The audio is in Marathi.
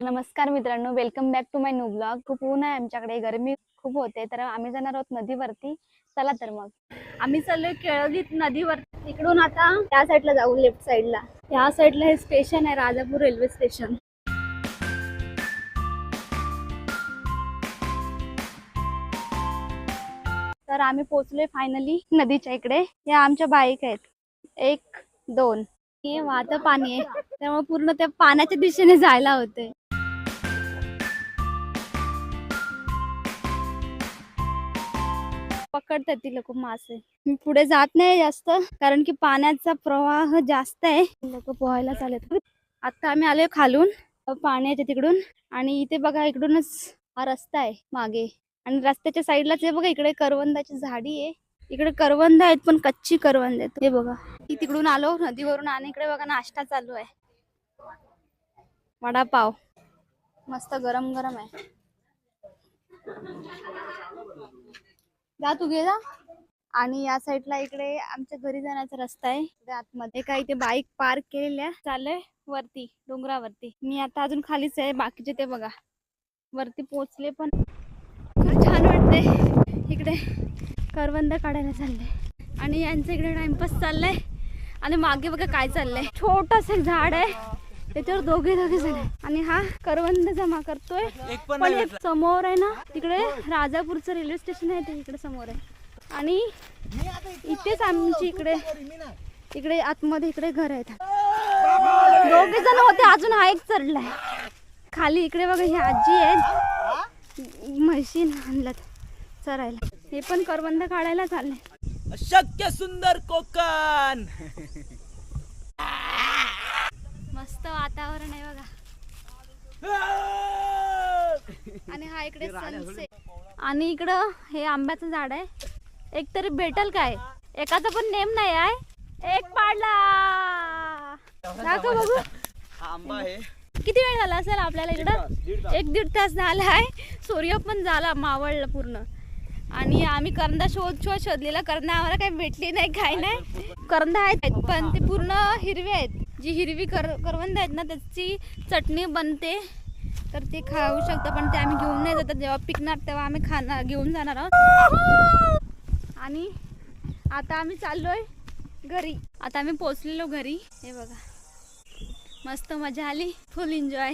नमस्कार मित्रांनो welcome back to my new blog खूप ऊन आहे आमच्याकडे गरमी खूप होते तर आम्ही जाणार आहोत नदीवरती. चला तर मग. आम्ही चाललोय केळगीत नदीवर तिकडून आता त्या साईडला जाऊ लेफ्ट साईडला ह्या साईडला हे स्टेशन आहे राजापूर रेल्वे स्टेशन तर आम्ही पोहोचलोय फायनली नदीच्या इकडे. या आमच्या बाईक आहेत. एक दोन. हे वाहतं पाणी आहे. त्यामुळे पूर्ण त्या पाण्याच्या दिशेने जायला होते पकडतात ती लोक मासे. मी पुढे जात नाही जास्त कारण की पाण्याचा प्रवाह जास्त आहे. लोक पोहायला चालत आता आम्ही आलोय खालून पाण्याच्या तिकडून आणि इथे बघा इकडूनच हा रस्ता आहे मागे. आणि रस्त्याच्या साईडलाच हे बघा इकडे करवंदाची झाडी आहे. इकडे करवंद आहेत पण कच्ची करवंद आहेत. हे बघा. ती तिकडून आलो नदीवरून आणि इकडे बघा नाश्ता चालू आहे. वडापाव. मस्त गरम गरम आहे. जा तू घे जा. आणि या साईडला इकडे आमच्या घरी जाण्याचा रस्ता आहे. आतमध्ये काही ते बाईक पार्क केलेल्या चाललंय वरती डोंगरावरती. मी आता अजून खालीच आहे. बाकीचे ते बघा. वरती पोचले पण. खूप छान वाटते इकडे करवंद काढायला चाललंय. आणि यांचं इकडे टाइमपास चाललाय. आणि मागे बघा काय चाललंय. छोटस एक झाड आहे. त्याच्यावर दोघे दोघे झाले आणि हा करवंद जमा करतोय. पण हे समोर आहे ना तिकडे राजापूरचं रेल्वे स्टेशन आहे ते इकडे समोर आहे. आणि इथेच आमची इकडे इकडे आतमध्ये इकडे घर आहेत. दोघे जण होते अजून हा एक चढलाय. खाली इकडे बघा ही आजी आहेत. म्हशी आणल्यात चरायला. हे पण करवंद काढायला चालले. अशक्य सुंदर कोकण. मस्त वातावरण आहे बघा. आणि हा इकडे सनसेट. आणि इकडं हे आंब्याचं झाड आहे. एक तरी भेटल काय? एकाचा पण नेम नाही आहे. एक पाडला. दाखव बघू. आंबा आहे. किती वेळ झाला असेल आपल्याला इकडं? एक दीड तास झाला आहे. सूर्य पण झाला मावळला पूर्ण. आणि आम्ही करंदा शोध शोध शोधलेला. करंदा आम्हाला काही भेटली नाही काही नाही. करंदा आहेत पण ते पूर्ण हिरवे आहेत. जी हिरवी कर करवंद आहेत ना त्याची चटणी बनते. तर ते खाऊ शकतं पण ते आम्ही घेऊन नाही जातात जेव्हा पिकणार तेव्हा आम्ही खाणार घेऊन जाणार आहोत. आणि आता आम्ही चाललोय घरी. आता आम्ही पोचलेलो घरी. हे बघा. मस्त मजा आली. फुल एन्जॉय